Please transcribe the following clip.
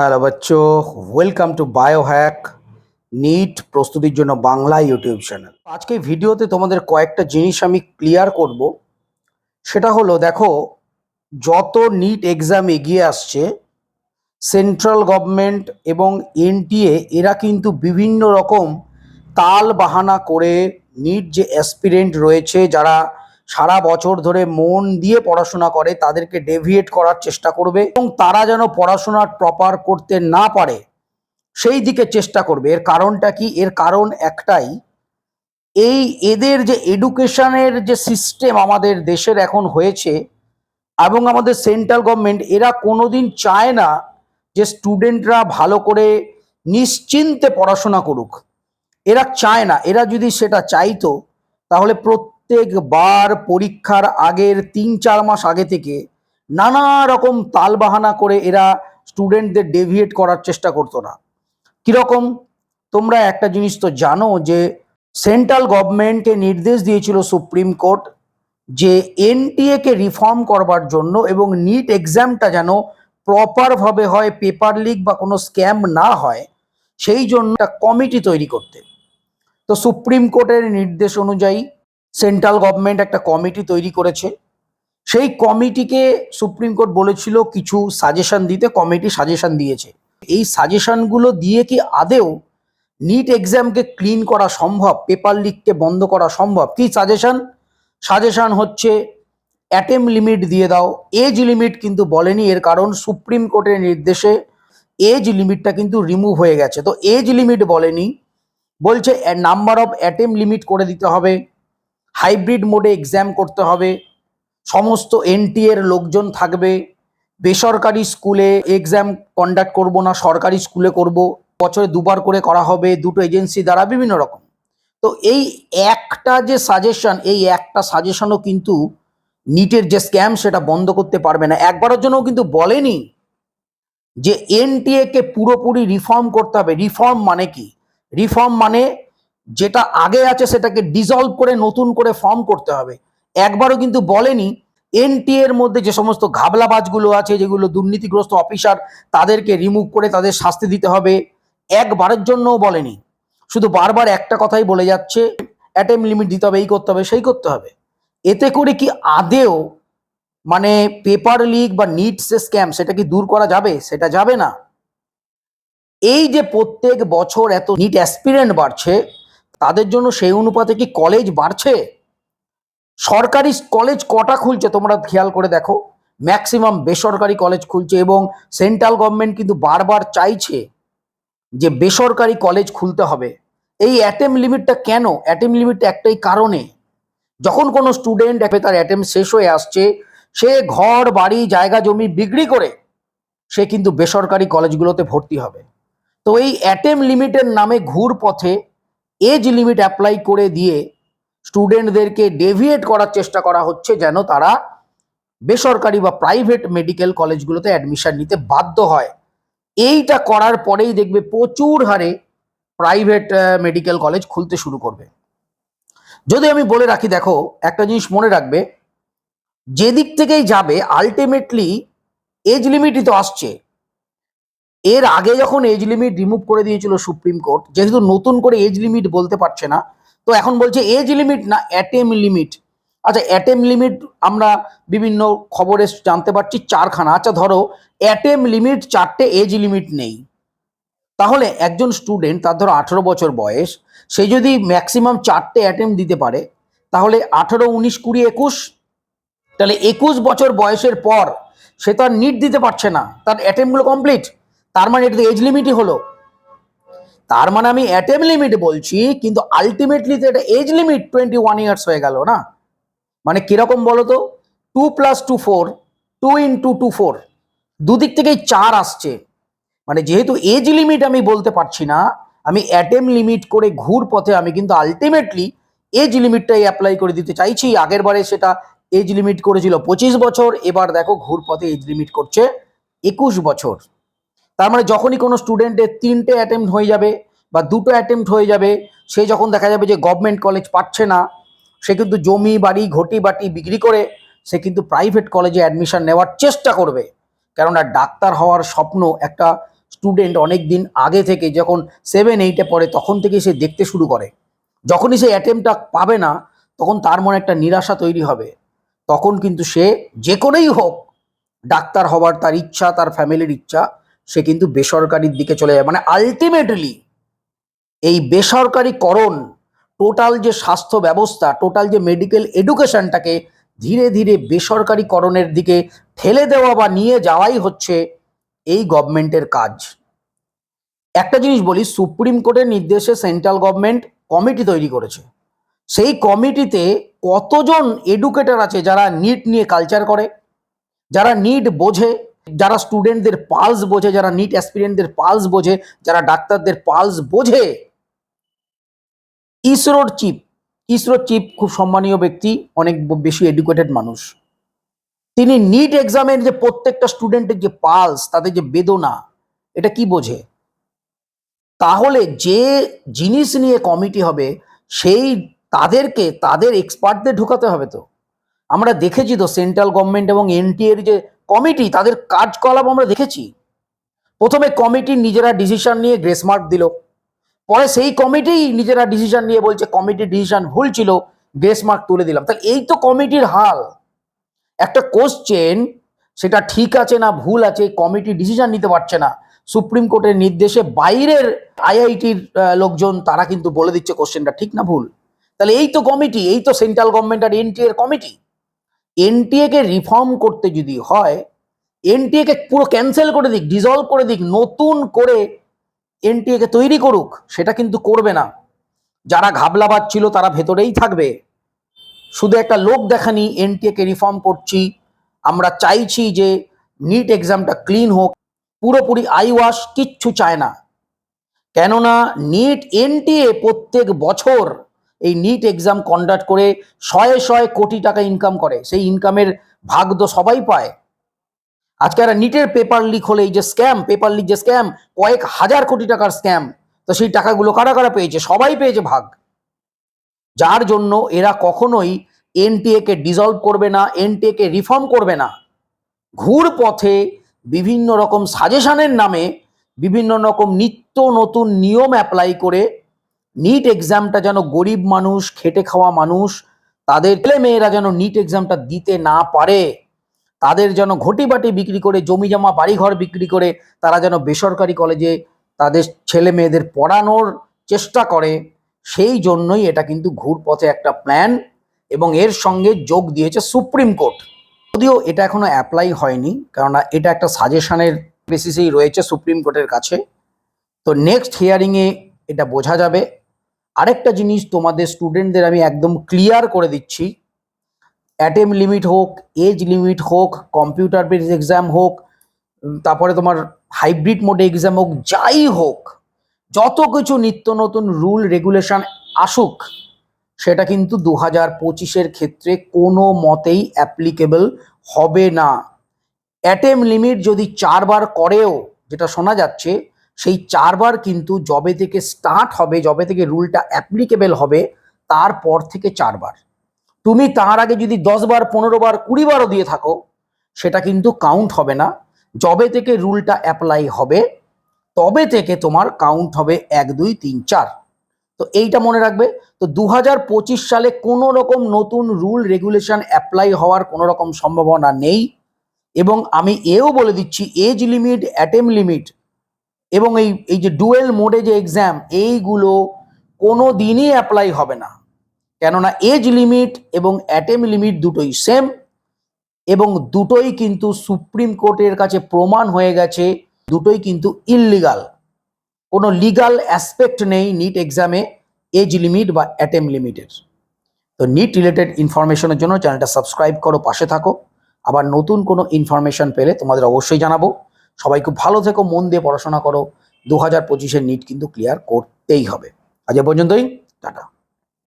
Hello বাচ্চো welcome to Biohack NEET প্রস্তুতির জন্য বাংলা ইউটিউব চ্যানেল আজকে ভিডিওতে তোমাদের কয়েকটা জিনিস আমি ক্লিয়ার করব। সেটা হলো, দেখো, যত নিট এক্সাম এগিয়ে আসছে সেন্ট্রাল গভর্নমেন্ট এবং এনটিএ এরা কিন্তু বিভিন্ন রকম তাল বাহানা করে নিট যে অ্যাসপিরেন্ট রয়েছে, যারা সারা বছর ধরে মন দিয়ে পড়াশোনা করে, তাদেরকে ডেভিয়েট করার চেষ্টা করবে এবং তারা যেন পড়াশোনা প্রপার করতে না পারে, সেই দিকে চেষ্টা করবে। এর কারণটা কি? এর কারণ একটাই, এই এদের যে এডুকেশনের যে সিস্টেম আমাদের দেশের এখন হয়েছে এবং আমাদের সেন্ট্রাল গভর্নমেন্ট এরা কোনোদিন চায় না যে স্টুডেন্টরা ভালো করে নিশ্চিন্তে পড়াশোনা করুক। এরা চায় না। এরা যদি সেটা চাইতো, তাহলে প্রত্যেকবার পরীক্ষার আগের তিন, চার মাস আগে থেকে নানা রকম তালবাহানা করে এরা স্টুডেন্টদের ডেভিয়েট করার চেষ্টা করতো না। কীরকম? তোমরা একটা জিনিস তো জানো যে সেন্ট্রাল গভর্নমেন্টকে নির্দেশ দিয়েছিল সুপ্রিম কোর্ট যে এনটিএ কে রিফর্ম করবার জন্য এবং নিট এক্সামটা যেন প্রপারভাবে হয় পেপার লিক বা কোনো স্ক্যাম না হয়, সেই জন্য একটা কমিটি তৈরি করতে। তো সুপ্রিম কোর্টের নির্দেশ অনুযায়ী সেন্ট্রাল গভর্নমেন্ট একটা কমিটি তৈরি করেছে। সেই কমিটিকে সুপ্রিম কোর্ট বলেছিল কিছু সাজেশন দিতে, কমিটি সাজেশন দিয়েছে। এই সাজেশনগুলো দিয়ে কি আদেও নিট এক্সামকে ক্লিন করা সম্ভব, পেপার লিককে বন্ধ করা সম্ভব? কি সাজেশন? সাজেশন হচ্ছে, অ্যাটেম লিমিট দিয়ে দাও। এজ লিমিট কিন্তু বলেনি, এর কারণ সুপ্রিম কোর্টের নির্দেশে এজ লিমিটটা কিন্তু রিমুভ হয়ে গেছে। তো এজ লিমিট বলেনি, বলছে নাম্বার অফ অ্যাটেম লিমিট করে দিতে হবে। হাইব্রিড মোডে এক্সাম করতে হবে। সমস্ত এনটি এর লোকজন থাকবে। বেসরকারি স্কুলে এক্সাম কন্ডাক্ট করব না, সরকারি স্কুলে করব। বছরে দুবার করে করা হবে, দুটো এজেন্সি দ্বারা বিভিন্ন রকম। তো এই একটা যে সাজেশন এই একটা সাজেশনও কিন্তু নিটের যে স্ক্যাম সেটা বন্ধ করতে পারবে না। একবারের জন্য কিন্তু বলেনি যে এনটিএ কে পুরোপুরি রিফর্ম করতে হবে। রিফর্ম মানে কি? রিফর্ম মানে যেটা আগে আছে সেটাকে ডিজলভ করে নতুন করে ফর্ম করতে হবে। একবারও কিন্তু বলেনি এনটি এর মধ্যে যে সমস্ত ঘাবলাবাজগুলো আছে, যেগুলো দুর্নীতিগ্রস্ত অফিসার তাদেরকে রিমুভ করে তাদের শাস্তি দিতে হবে, একবারের জন্যও বলেনি। শুধু বারবার একটা কথাই বলে যাচ্ছে অ্যাটেম লিমিট দিতে হবে, এই করতে হবে, সেই করতে হবে। এতে করে কি আদেও মানে পেপার লিক বা নিটস স্ক্যাম সেটা কি দূর করা যাবে? সেটা যাবে না। এই যে প্রত্যেক বছর এত নিট অ্যাসপিরেন্ট বাড়ছে তাদের জন্য সেই অনুপাতে কি কলেজ বাড়ছে? সরকারি কলেজ কটা খুলছে তোমরা খেয়াল করে দেখো। ম্যাক্সিমাম বেসরকারি কলেজ খুলছে এবং সেন্ট্রাল গভর্নমেন্ট কিন্তু বারবার চাইছে যে বেসরকারি কলেজ খুলতে হবে। এই অ্যাটেম লিমিটটা কেন? অ্যাটেম লিমিট একটাই কারণে। যখন কোনো স্টুডেন্ট তার অ্যাটেম শেষ হয়ে আসছে, সে ঘর, বাড়ি, জায়গা, জমি বিক্রি করে, সে কিন্তু বেসরকারি কলেজগুলোতে ভর্তি হবে। তো এই অ্যাটেম লিমিটের নামে ঘুর পথে এজ লিমিট অ্যাপ্লাই করে দিয়ে স্টুডেন্টদেরকে ডেভিয়েট করার চেষ্টা করা হচ্ছে যেন তারা বেসরকারি বা প্রাইভেট মেডিকেল কলেজগুলোতে অ্যাডমিশন নিতে বাধ্য হয়। এইটা করার পরেই দেখবে প্রচুর হারে প্রাইভেট মেডিকেল কলেজ খুলতে শুরু করবে। যদি আমি বলে রাখি, দেখো, একটা জিনিস মনে রাখবে, যেদিক থেকেই যাবে আলটিমেটলি এজ লিমিটই তো আসছে। এর আগে যখন এজ লিমিট রিমুভ করে দিয়েছিল সুপ্রিম কোর্ট, যেহেতু নতুন করে এজ লিমিট বলতে পারছে না, তো এখন বলছে এজ লিমিট না অ্যাটেম লিমিট আচ্ছা অ্যাটেম লিমিট আমরা বিভিন্ন খবরে জানতে পারছি চারখানা। আচ্ছা ধরো অ্যাটেম লিমিট চারটে এজ লিমিট নেই। তাহলে একজন স্টুডেন্ট তার ধরো আঠেরো বছর বয়স, সে যদি ম্যাক্সিমাম চারটে অ্যাটেম দিতে পারে, তাহলে আঠেরো, উনিশ, কুড়ি, একুশ, তাহলে একুশ বছর বয়সের পর সে তো আর নিট দিতে পারছে না। তার অ্যাটেমগুলো কমপ্লিট তার মানে এটা এজ লিমিটই হলো। তার মানে আমি অ্যাটেম লিমিট বলছি, কিন্তু আলটিমেটলি তো এটা age limit twenty one years হয়ে গেল না? মানে কীরকম বলো তো two plus two four two into two four দুদিক থেকেই চার আসছে। মানে যেহেতু এজ লিমিট আমি বলতে পারছি না, আমি অ্যাটেম লিমিট করে ঘুর পথে আমি কিন্তু আলটিমেটলি এজ লিমিটটাই অ্যাপ্লাই করে দিতে চাইছি। আগের বারে সেটা এজ লিমিট করেছিল পঁচিশ বছর, এবার দেখো ঘুর পথে এজ লিমিট করছে একুশ বছর। তার মানে যখনই কোনো স্টুডেন্টের তিনটে অ্যাটেম্প হয়ে যাবে বা দুটো অ্যাটেম্প হয়ে যাবে, সে যখন দেখা যাবে যে গভর্নমেন্ট কলেজ পাচ্ছে না, সে কিন্তু জমি বাড়ি ঘটি বাটি বিক্রি করে সে কিন্তু প্রাইভেট কলেজে অ্যাডমিশন নেওয়ার চেষ্টা করবে। কেননা ডাক্তার হওয়ার স্বপ্ন একটা স্টুডেন্ট অনেক দিন আগে থেকে যখন সেভেন এইটে পড়ে, তখন থেকে সে দেখতে শুরু করে। যখনই সে অ্যাটেম্পটা পাবে না, তখন তার মনে একটা নিরাশা তৈরি হবে। তখন কিন্তু সে যে করেই হোক, ডাক্তার হওয়ার তার ইচ্ছা, তার ফ্যামিলির ইচ্ছা সে কিন্তু বেসরকারির দিকে চলে যায়। মানে আলটিমেটলি এই বেসরকারিকরণ টোটাল যে স্বাস্থ্য ব্যবস্থা টোটাল যে মেডিকেল এডুকেশনটাকে ধীরে ধীরে বেসরকারিকরণের দিকে ঠেলে দেওয়া বা নিয়ে যাওয়াই হচ্ছে এই গভর্নমেন্টের কাজ। একটা জিনিস বলি, সুপ্রিম কোর্টের নির্দেশে সেন্ট্রাল গভর্নমেন্ট কমিটি তৈরি করেছে। সেই কমিটিতে কতজন এডুকেটর আছে যারা নিট নিয়ে কালচার করে, যারা নিট বোঝে যারা স্টুডেন্টদের পালস বোঝে, যারা নিট অ্যাসপিরেন্টদের পালস বোঝে, যারা ডাক্তারদের পালস বোঝে ইসরোর চিফ ইসরোর চিফ খুব সম্মানীয় ব্যক্তি, অনেক বেশি এডুকেটেড মানুষ। তিনি নিট এক্সামের যে প্রত্যেকটা স্টুডেন্টের যে পালস তাদের যে বেদনা, এটা কি বোঝে? তাহলে যে জিনিস নিয়ে কমিটি হবে, সেই তাদেরকে, তাদের এক্সপার্টদের ঢুকাতে হবে তো। আমরা দেখেছি তো সেন্ট্রাল গভর্নমেন্ট এবং এনটিএ এর যে কমিটি, তাদের কার্যকলাপ আমরা দেখেছি। প্রথমে কমিটি নিজেরা ডিসিশন নিয়ে গ্রেস মার্ক দিল। পরে সেই কমিটি নিজেরা ডিসিশন নিয়ে বলছে কমিটির ডিসিশন ভুল ছিল, গ্রেস মার্ক তুলে দিলাম। তাহলে এই তো কমিটির হাল। একটা কোশ্চেন, সেটা ঠিক আছে না ভুল আছে, কমিটি ডিসিশন নিতে পারছে না। সুপ্রিম কোর্টের নির্দেশে বাইরের আইআইটির লোকজন, তারা কিন্তু বলে দিচ্ছে কোশ্চেনটা ঠিক না ভুল। তাহলে এই তো কমিটি, এই তো সেন্ট্রাল গভর্নমেন্ট আর এনটিএ এর কমিটি। এনটিএ কে রিফর্ম করতে যদি হয় এনটিএ কে পুরো ক্যান্সেল করে দিক ডিজলভ করে দিক, নতুন করে এনটিএ কে তৈরি করুক, সেটা কিন্তু করবে না। যারা ঘাবলাবাদ ছিল তারা ভেতরেই থাকবে। শুধু একটা লোক দেখানি এনটিএ কে রিফর্ম করছি। আমরা চাইছি যে নিট এক্সামটা ক্লিন হোক। পুরোপুরি আই ওয়াশ কিচ্ছু চায় না। কেননা নিট এনটিএ প্রত্যেক বছর এই নিট এক্সাম কন্ডাক্ট করে শয়ে শয়ে কোটি টাকা ইনকাম করে। সেই ইনকামের ভাগ তো সবাই পায়। আজকে একটা নিটের পেপার লিক হলে, এই যে স্ক্যাম পেপার লিক যে স্ক্যাম কয়েক হাজার কোটি টাকার স্ক্যাম তো সেই টাকাগুলো কারা কারা পেয়েছে? সবাই পেয়েছে ভাগ। যার জন্য এরা কখনোই এনটিএ কে ডিজলভ করবে না এনটিএ কে রিফর্ম করবে না। ঘুর পথে বিভিন্ন রকম সাজেশনের নামে বিভিন্ন রকম নিত্য নতুন নিয়ম অ্যাপ্লাই করে নিট এক্সামটা যেন গরিব মানুষ, খেটে খাওয়া মানুষ, তাদের ছেলে মেয়েরা যেন নিট এক্সামটা দিতে না পারে, তাদের যেন ঘটি বাটি বিক্রি করে জমি জমা বাড়িঘর বিক্রি করে, তারা যেন বেসরকারি কলেজে তাদের ছেলে মেয়েদের পড়ানোর চেষ্টা করে, সেই জন্যই এটা কিন্তু ঘুরপথে একটা প্ল্যান এবং এর সঙ্গে যোগ দিয়েছে সুপ্রিম কোর্ট যদিও এটা এখনও অ্যাপ্লাই হয়নি, কেননা এটা একটা সাজেশনের বেসিসেই রয়েছে সুপ্রিম কোর্টের কাছে। তো নেক্সট হিয়ারিংয়ে এটা বোঝা যাবে। আরেকটা জিনিস তোমাদের স্টুডেন্টদের আমি একদম ক্লিয়ার করে দিচ্ছি। অ্যাটেম লিমিট হোক এজ লিমিট হোক কম্পিউটার বেস এক্সাম হোক তারপরে তোমার হাইব্রিড মোডে এক্সাম হোক, যাই হোক, যত কিছু নিত্য নতুন রুল রেগুলেশন আসুক, সেটা কিন্তু দু হাজার পঁচিশের ক্ষেত্রে কোনো মতেই অ্যাপ্লিকেবল হবে না। অ্যাটেম লিমিট যদি চারবার করেও, যেটা শোনা যাচ্ছে সেই চারবার কিন্তু জবে থেকে স্টার্ট হবে জবে থেকে রুলটা অ্যাপ্লিকেবল হবে, তারপর থেকে চারবার। তুমি তার আগে যদি দশ বার পনেরো বার কুড়ি বারও দিয়ে থাকো, সেটা কিন্তু কাউন্ট হবে না। জবে থেকে রুলটা অ্যাপ্লাই হবে, তবে থেকে তোমার কাউন্ট হবে এক, দুই, তিন, চার। তো এইটা মনে রাখবে। তো দু হাজার পঁচিশ সালে কোনো রকম নতুন রুল রেগুলেশন অ্যাপ্লাই হওয়ার কোনো রকম সম্ভাবনা নেই। এবং আমি এও বলে দিচ্ছি এজ লিমিট অ্যাটেম লিমিট এবং এই এই যে ডুয়েল মোডে যে এক্সাম এইগুলো কোনো দিনই অ্যাপ্লাই হবে না। কেননা এজ লিমিট এবং অ্যাটেম লিমিট দুটোই সেম এবং দুটোই কিন্তু সুপ্রিম কোর্টের কাছে প্রমাণ হয়ে গেছে, দুটোই কিন্তু ইললিগাল কোনো লিগাল অ্যাসপেক্ট নেই নিট এক্সামে এজ লিমিট বা অ্যাটেম লিমিটের তো নিট রিলেটেড ইনফরমেশনের জন্য চ্যানেলটা সাবস্ক্রাইব করো, পাশে থাকো। আবার নতুন কোনো ইনফরমেশন পেলে তোমাদের অবশ্যই জানাব। সবাই খুব ভালো থেকো, মন দিয়ে পড়াশোনা করো। দু হাজার পঁচিশের নিট কিন্তু ক্লিয়ার করতেই হবে। আজ পর্যন্তই, টাটা।